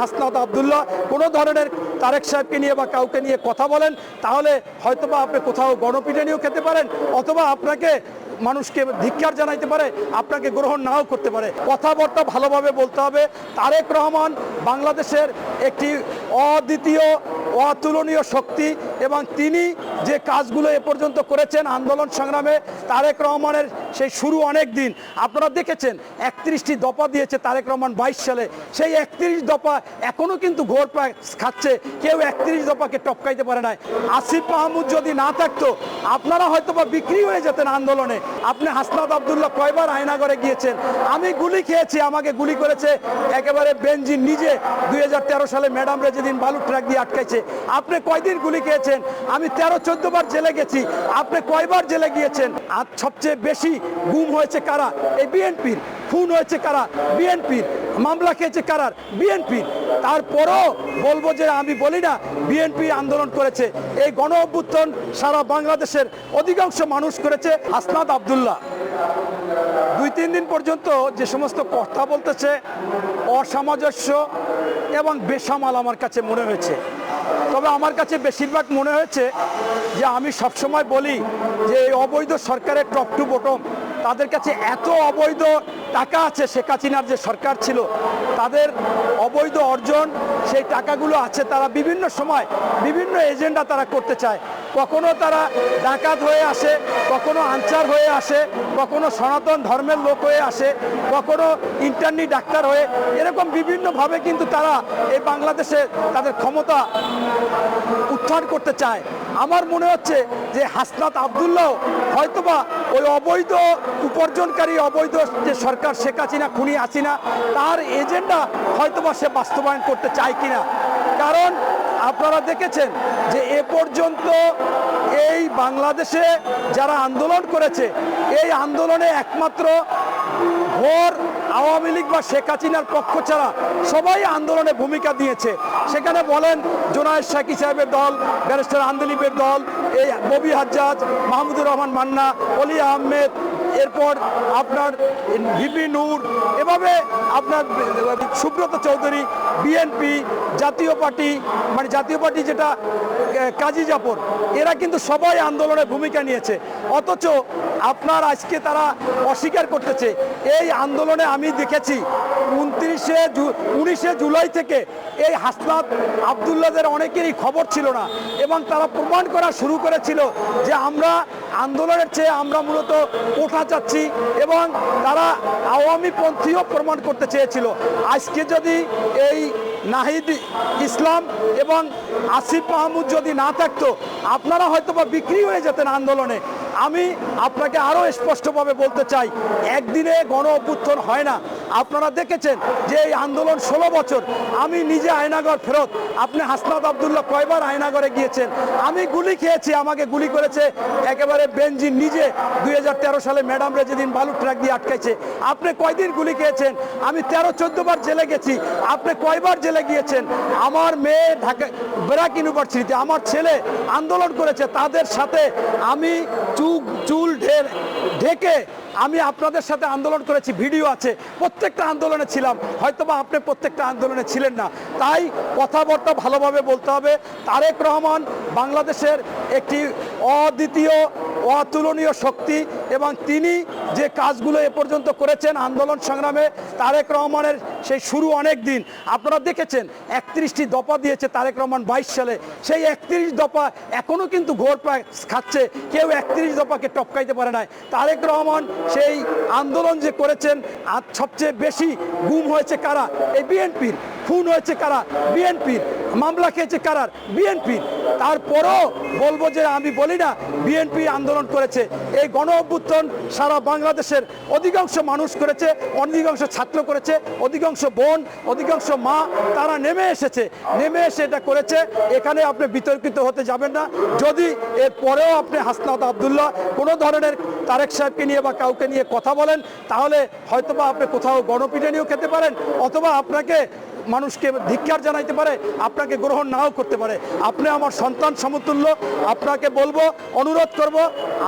হাসনাত আবদুল্লাহ কোনো ধরনের তারেক সাহেবকে নিয়ে বা কাউকে নিয়ে কথা বলেন, তাহলে হয়তোবা আপনি কোথাও গণপিটানিও খেতে পারেন, অথবা আপনাকে মানুষকে ধিক্ষার জানাইতে পারে, আপনাকে গ্রহণ নাও করতে পারে। কথাবার্তা ভালোভাবে বলতে হবে। তারেক রহমান বাংলাদেশের একটি অদ্বিতীয়, অতুলনীয় শক্তি এবং তিনি যে কাজগুলো এ পর্যন্ত করেছেন আন্দোলন সংগ্রামে, তারেক রহমানের সেই শুরু অনেক দিন। আপনারা দেখেছেন, একত্রিশটি দফা দিয়েছে তারেক রহমান বাইশ সালে। সেই একত্রিশ দফা এখনও কিন্তু ঘোর খাচ্ছে। কেউ একত্রিশ দফাকে টপকাইতে পারে নাই। আসিফ মাহমুদ যদি না থাকতো, আপনারা হয়তো বা বিক্রি হয়ে যেতেন আন্দোলনে। আপনি হাসনাত আবদুল্লাহ কয়বার আয়নাগরে গিয়েছেন। আমি গুলি খেয়েছি, আমাকে গুলি করেছে একেবারে বেনজিন নিজে। দুই হাজার তেরো সালে ম্যাডামরা যেদিন বালু ট্রাক দিয়ে আটকাইছে। আপনি কয়দিন গুলি খেয়েছেন? আমি তেরো চোদ্দ বার জেলে গেছি। আপনি কয়বার জেলে গিয়েছেন? আর সবচেয়ে বেশি গুম হয়েছে কারা? এই বিএনপির। খুন হয়েছে কারা? বিএনপির। মামলা খেয়েছে কারার বিএনপির। তারপরও বলব যে আমি বলি না, বিএনপি আন্দোলন করেছে। এই গণ অভ্যুত্থান সারা বাংলাদেশের অধিকাংশ মানুষ করেছে হাসনাত আবদুল্লাহ। দুই, তিন দিন পর্যন্ত যে সমস্ত কথা বলতেছে, অসামঞ্জস্য এবং বেসামাল আমার কাছে মনে হয়েছে। তবে আমার কাছে বেশিরভাগ মনে হয়েছে যে আমি সবসময় বলি যে এই অবৈধ সরকারের টপ টু বটম তাদের কাছে এত অবৈধ টাকা আছে, শেখ হাসিনার যে সরকার ছিল, তাদের অবৈধ অর্জন, সেই টাকাগুলো আছে, তারা বিভিন্ন সময় বিভিন্ন এজেন্ডা তারা করতে চায়। কখনো তারা ডাকাত হয়ে আসে, কখনো আনসার হয়ে আসে, কখনো সনাতন ধর্মের লোক হয়ে আসে, কখনো ইন্টারনি ডাক্তার হয়ে, এরকম বিভিন্নভাবে কিন্তু তারা এই বাংলাদেশে তাদের ক্ষমতা উত্থান করতে চায়। আমার মনে হচ্ছে যে হাসনাত আবদুল্লাহ হয়তোবা ওই অবৈধ উপার্জনকারী, অবৈধ যে সরকার শেখ হাসিনা, খুনি হাসিনা, তার এজেন্ডা হয়তোবা সে বাস্তবায়ন করতে চায় কিনা। কারণ আপনারা দেখেছেন যে এ পর্যন্ত এই বাংলাদেশে যারা আন্দোলন করেছে, এই আন্দোলনে একমাত্র ঘোর আওয়ামী লীগ বা শেখ হাসিনার পক্ষ ছাড়া সবাই আন্দোলনে ভূমিকা দিয়েছে। সেখানে বলেন জোনায়েদ শাকি সাহেবের দল, ব্যারিস্টার আন্দোলিবের দল, এই ববি হাজ্জাজ, মাহমুদুর রহমান মান্না, অলি আহমেদ, এরপর আপনার ভিপি নূর, এভাবে আপনার সুব্রত চৌধুরী, বিএনপি, জাতীয় পার্টি মানে জাতীয় পার্টি যেটা কাজী জাফর, এরা কিন্তু সবাই আন্দোলনে ভূমিকা নিয়েছে। অথচ আপনার আজকে তারা অস্বীকার করতেছে। এই আন্দোলনে আমি দেখেছি উনত্রিশে উনিশে জুলাই থেকে এই হাসনাত আবদুল্লাদের অনেকেরই খবর ছিল না এবং তারা প্রমাণ করা শুরু করেছিল যে আমরা আন্দোলনের চেয়ে আমরা মূলত ওঠা চাচ্ছি এবং তারা আওয়ামী পন্থীও প্রমাণ করতে চেয়েছিল। আজকে যদি এই নাহিদ ইসলাম এবং আসিফ মাহমুদ যদি না থাকতো, আপনারা হয়তো বা বিক্রি হয়ে যেতেন আন্দোলনে। আমি আপনাকে আরও স্পষ্টভাবে বলতে চাই, একদিনে গণ অভ্যুত্থান হয় না। আপনারা দেখেছেন যে এই আন্দোলন ষোলো বছর। আমি নিজে আয়নাগর ফেরত, আপনি হাসনাত আবদুল্লাহ কয়বার আয়নাগরে গিয়েছেন। আমি গুলি খেয়েছি, আমাকে গুলি করেছে একেবারে বেনজিন নিজে। দুই হাজার তেরো সালে ম্যাডামরা যেদিন বালু ট্রাক দিয়ে আটকাইছে, আপনি কয়দিন গুলি খেয়েছেন? আমি তেরো, চোদ্দ বার জেলে গেছি, আপনি কয়বার জেলে গিয়েছেন? আমার মেয়ে ঢাকা ব্র্যাক ইউনিভার্সিটিতে আমার ছেলে আন্দোলন করেছে, তাদের সাথে আমি চুল চুল ঢের, ঢেকে আমি আপনাদের সাথে আন্দোলন করেছি, ভিডিও আছে, প্রত্যেকটা আন্দোলনে ছিলাম, হয়তোবা আপনি প্রত্যেকটা আন্দোলনে ছিলেন না। তাই কথাবার্তা ভালোভাবে বলতে হবে, তারেক রহমান বাংলাদেশের একটি অদ্বিতীয়, অতুলনীয় শক্তি এবং তিনি যে কাজগুলো এ পর্যন্ত করেছেন আন্দোলন সংগ্রামে, তারেক রহমানের সেই শুরু অনেক দিন। আপনারা দেখেছেন, একত্রিশটি দফা দিয়েছে তারেক রহমান বাইশ সালে। সেই একত্রিশ দফা এখনও কিন্তু ঘোর খাচ্ছে। কেউ একত্রিশ দফাকে টপকাইতে পারে নাই। তারেক রহমান সেই আন্দোলন যে করেছেন, আর সবচেয়ে বেশি গুম হয়েছে কারা? এই বিএনপির। খুন হয়েছে কারা? বিএনপির। মামলা খেয়েছে কারার বিএনপির। তারপরও বলব যে আমি বলি না, বিএনপি আন্দোলন করেছে। এই গণ অভ্যুত্থান সারা বাংলাদেশের অধিকাংশ মানুষ করেছে, অধিকাংশ ছাত্র করেছে, অধিকাংশ বোন, অধিকাংশ মা, তারা নেমে এসেছে। নেমে এসে এটা করেছে। এখানে আপনি বিতর্কিত হতে যাবেন না। যদি এর পরেও আপনি হাসনাত আবদুল্লাহ কোনো ধরনের তারেক সাহেবকে নিয়ে বা কাউকে নিয়ে কথা বলেন, তাহলে হয়তোবা আপনি কোথাও গণপিটানিও খেতে পারেন, অথবা আপনাকে মানুষকে ধিক্কার জানাইতে পারে, আপনাকে গ্রহণ নাও করতে পারে। আপনি আমার সন্তান সমতুল্য, আপনাকে বলব, অনুরোধ করব,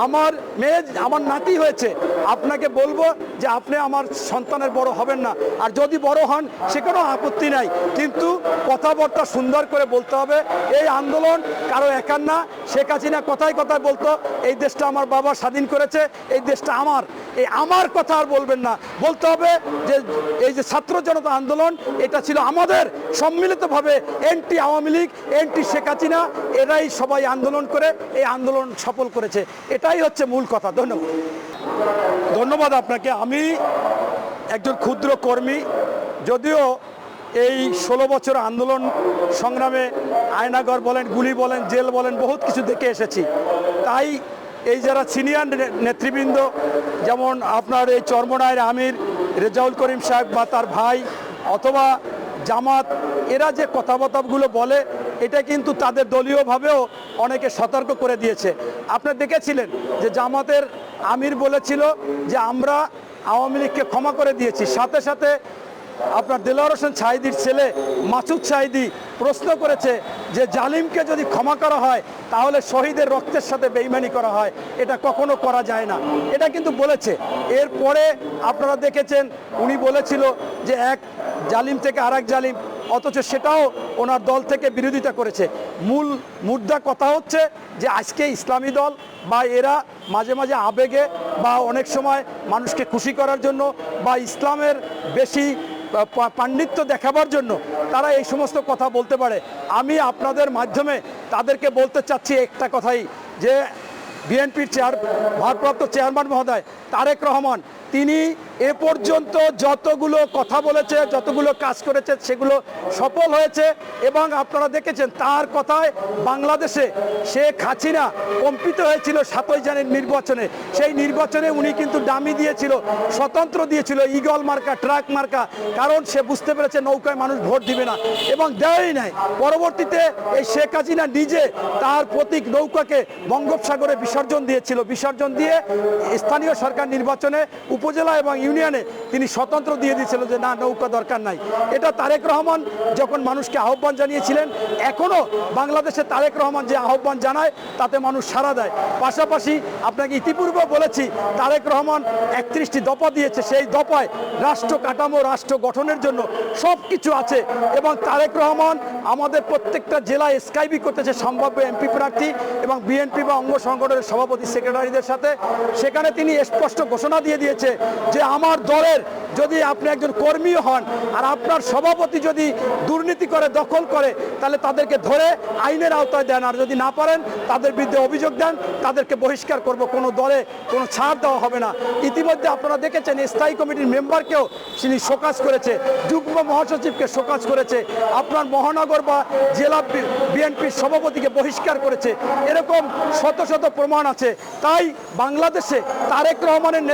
আমার মেয়ে, আমার নাতি হয়েছে, আপনাকে বলব যে আপনি আমার সন্তানের বড় হবেন না। আর যদি বড় হন, সে কোনো আপত্তি নাই। কিন্তু কথাবার্তা সুন্দর করে বলতে হবে, এই আন্দোলন কারও একার না। শেখ হাসিনা কথায় কথায় বলতো, এই দেশটা আমার বাবা স্বাধীন করেছে, এই দেশটা আমার। এই আমার কথা আর বলবেন না। বলতে হবে যে এই যে ছাত্র জনতা আন্দোলন, এটা ছিল আমাদের সম্মিলিতভাবে এনটি আওয়ামী লীগ এনটি শেখ হাসিনা, এরাই সবাই আন্দোলন করে, এই আন্দোলন সফল করেছে। এটাই হচ্ছে মূল কথা। ধন্যবাদ। ধন্যবাদ আপনাকে। আমি একজন ক্ষুদ্র কর্মী, যদিও এই ষোলো বছর আন্দোলন সংগ্রামে আয়নাগর বলেন, গুলি বলেন, জেল বলেন, বহুত কিছু দেখে এসেছি। তাই এই যারা সিনিয়র নেতৃবৃন্দ, যেমন আপনার এই চর্মনায়ের আমির, রেজাউল করিম সাহেব বা তার ভাই অথবা জামাত, এরা যে কথাবার্তাগুলো বলে, এটা কিন্তু তাদের দলীয়ভাবেও অনেকে সতর্ক করে দিয়েছে। আপনারা দেখেছিলেন যে জামাতের আমির বলেছিল যে আমরা আওয়ামী লীগকে ক্ষমা করে দিয়েছি, সাথে সাথে আপনার দেলোয়ার হোসেন সাইদির ছেলে মাসুদ সাইদি প্রশ্ন করেছে যে জালিমকে যদি ক্ষমা করা হয়, তাহলে শহীদের রক্তের সাথে বেইমানি করা হয়। এটা কখনো করা যায় না। এটা কিন্তু বলেছে। এরপরে আপনারা দেখেছেন, উনি বলেছিল যে এক জালিম থেকে আরেক জালিম, অথচ সেটাও ওনার দল থেকে বিরোধিতা করেছে। মূল মুদ্রা কথা হচ্ছে যে আজকে ইসলামী দল বা এরা মাঝে মাঝে আবেগে বা অনেক সময় মানুষকে খুশি করার জন্য বা ইসলামের বেশি পাণ্ডিত্য দেখাবার জন্য তারা এই সমস্ত কথা বলতে পারে। আমি আপনাদের মাধ্যমে তাদেরকে বলতে চাচ্ছি একটা কথাই, যে বিএনপির চেয়ার ভারপ্রাপ্ত চেয়ারম্যান মহোদয় তারেক রহমান তিনি এ পর্যন্ত যতগুলো কথা বলেছে, যতগুলো কাজ করেছে, সেগুলো সফল হয়েছে এবং আপনারা দেখেছেন তার কথায় বাংলাদেশে শেখ হাসিনা কম্পিত হয়েছিল সাতই জানের নির্বাচনে। সেই নির্বাচনে উনি কিন্তু দামি দিয়েছিল, স্বতন্ত্র দিয়েছিল, ইগল মার্কা, ট্রাক মার্কা, কারণ সে বুঝতে পেরেছে নৌকায় মানুষ ভোট দিবে না এবং দেয়ই নাই। পরবর্তীতে এই শেখ হাসিনা নিজে তার প্রতীক নৌকাকে বঙ্গোপসাগরে বিসর্জন দিয়েছিল। বিসর্জন দিয়ে স্থানীয় সরকার নির্বাচনে উপজেলা এবং ইউনিয়নে তিনি স্বতন্ত্র দিয়ে দিয়েছিল যে না, নৌকা দরকার নাই। এটা তারেক রহমান যখন মানুষকে আহ্বান জানিয়েছিলেন এখনও বাংলাদেশে তারেক রহমান যে আহ্বান জানায়, তাতে মানুষ সাড়া দেয়। পাশাপাশি আপনাকে ইতিপূর্বে বলেছি, তারেক রহমান একত্রিশটি দফা দিয়েছে। সেই দফায় রাষ্ট্র কাঠামো, রাষ্ট্র গঠনের জন্য সব কিছু আছে এবং তারেক রহমান আমাদের প্রত্যেকটা জেলায় স্কাইবি করতেছে সম্ভাব্য এমপি প্রার্থী এবং বিএনপি বা অঙ্গ সংগঠনের সভাপতি সেক্রেটারিদের সাথে। সেখানে তিনি স্পষ্ট ঘোষণা দিয়ে দিয়েছে যে আমার দলের যদি আপনি একজন কর্মী হন আর আপনার সভাপতি যদি দুর্নীতি করে, দখল করে, তাহলে তাদেরকে ধরে আইনের আওতায় দেন। আর যদি না পারেন, তাদের বিরুদ্ধে অভিযোগ দেন, তাদেরকে বহিষ্কার করব। কোনো দলে কোনো ছাড় দেওয়া হবে না। ইতিমধ্যে আপনারা দেখেছেন, স্থায়ী কমিটির মেম্বারকেও তিনি শোকাজ করেছে। যুগ্ম মহাসচিবকে শোকাজ করেছে। আপনার মহানগর বা জেলা বিএনপির সভাপতিকে বহিষ্কার করেছে। এরকম শত শত প্রমাণ আছে। তাই বাংলাদেশে তারেক রহমানের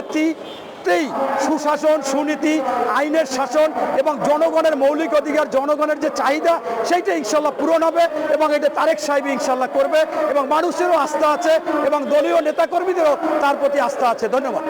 নেতৃত্বেই সুশাসন, সুনীতি, আইনের শাসন এবং জনগণের মৌলিক অধিকার, জনগণের যে চাহিদা, সেইটা ইনশাল্লাহ পূরণ হবে এবং এটা তারেক সাহেব ইনশাল্লাহ করবে এবং মানুষেরও আস্থা আছে এবং দলীয় নেতাকর্মীদেরও তার প্রতি আস্থা আছে। ধন্যবাদ।